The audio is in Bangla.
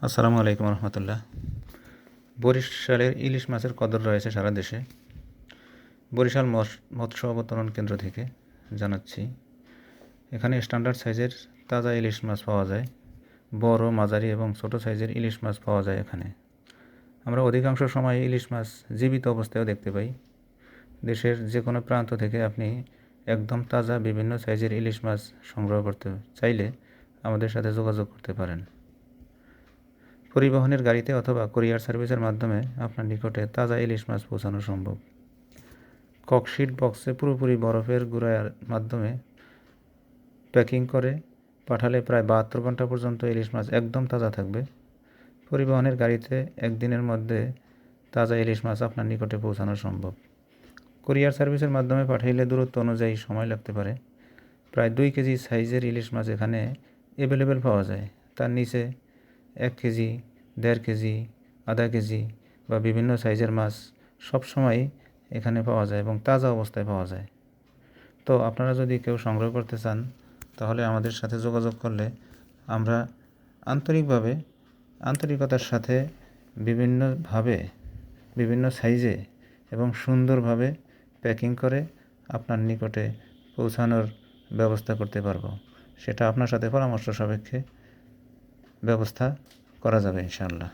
আসসালামু আলাইকুম রহমতুল্লাহ। বরিশালের ইলিশ মাছের কদর রয়েছে সারা দেশে। বরিশাল মৎস- মৎস্য অবতরণ কেন্দ্র থেকে জানাচ্ছি। এখানে স্ট্যান্ডার্ড সাইজের তাজা ইলিশ মাছ পাওয়া যায়। বড়, মাঝারি এবং ছোট সাইজের ইলিশ মাছ পাওয়া যায় এখানে। আমরা অধিকাংশ সময় ইলিশ মাছ জীবিত অবস্থায়ও দেখতে পাই। দেশের যে কোনো প্রান্ত থেকে আপনি একদম তাজা বিভিন্ন সাইজের ইলিশ মাছ সংগ্রহ করতে চাইলে আমাদের সাথে যোগাযোগ করতে পারেন। পরিবহনের গাড়িতে অথবা কুরিয়ার সার্ভিসের মাধ্যমে আপনার নিকটে তাজা ইলিশ মাছ পৌঁছানো সম্ভব। ককশিট বক্সে পুরোপুরি বরফের গুঁড়ার মাধ্যমে প্যাকিং করে পাঠালে প্রায় বাহাত্তর ঘণ্টা পর্যন্ত ইলিশ মাছ একদম তাজা থাকবে। পরিবহনের গাড়িতে একদিনের মধ্যে তাজা ইলিশ মাছ আপনার নিকটে পৌঁছানো সম্ভব। কুরিয়ার সার্ভিসের মাধ্যমে পাঠাইলে দূরত্ব অনুযায়ী সময় লাগতে পারে। প্রায় দুই কেজি সাইজের ইলিশ মাছ এখানে অ্যাভেলেবেল পাওয়া যায়। তার নিচে এক কেজি, দেড় কেজি, আধা কেজি বা বিভিন্ন সাইজের মাছ সব সময় এখানে পাওয়া যায় এবং তাজা অবস্থায় পাওয়া যায়। তো আপনারা যদি কেউ সংগ্রহ করতে চান, তাহলে আমাদের সাথে যোগাযোগ করলে আমরা আন্তরিকভাবে, আন্তরিকতার সাথে বিভিন্নভাবে, বিভিন্ন সাইজে এবং সুন্দরভাবে প্যাকিং করে আপনার নিকটে পৌঁছানোর ব্যবস্থা করতে পারব। সেটা আপনার সাথে পরামর্শ সাপেক্ষে ব্যবস্থা করা যাবে ইনশাআল্লাহ।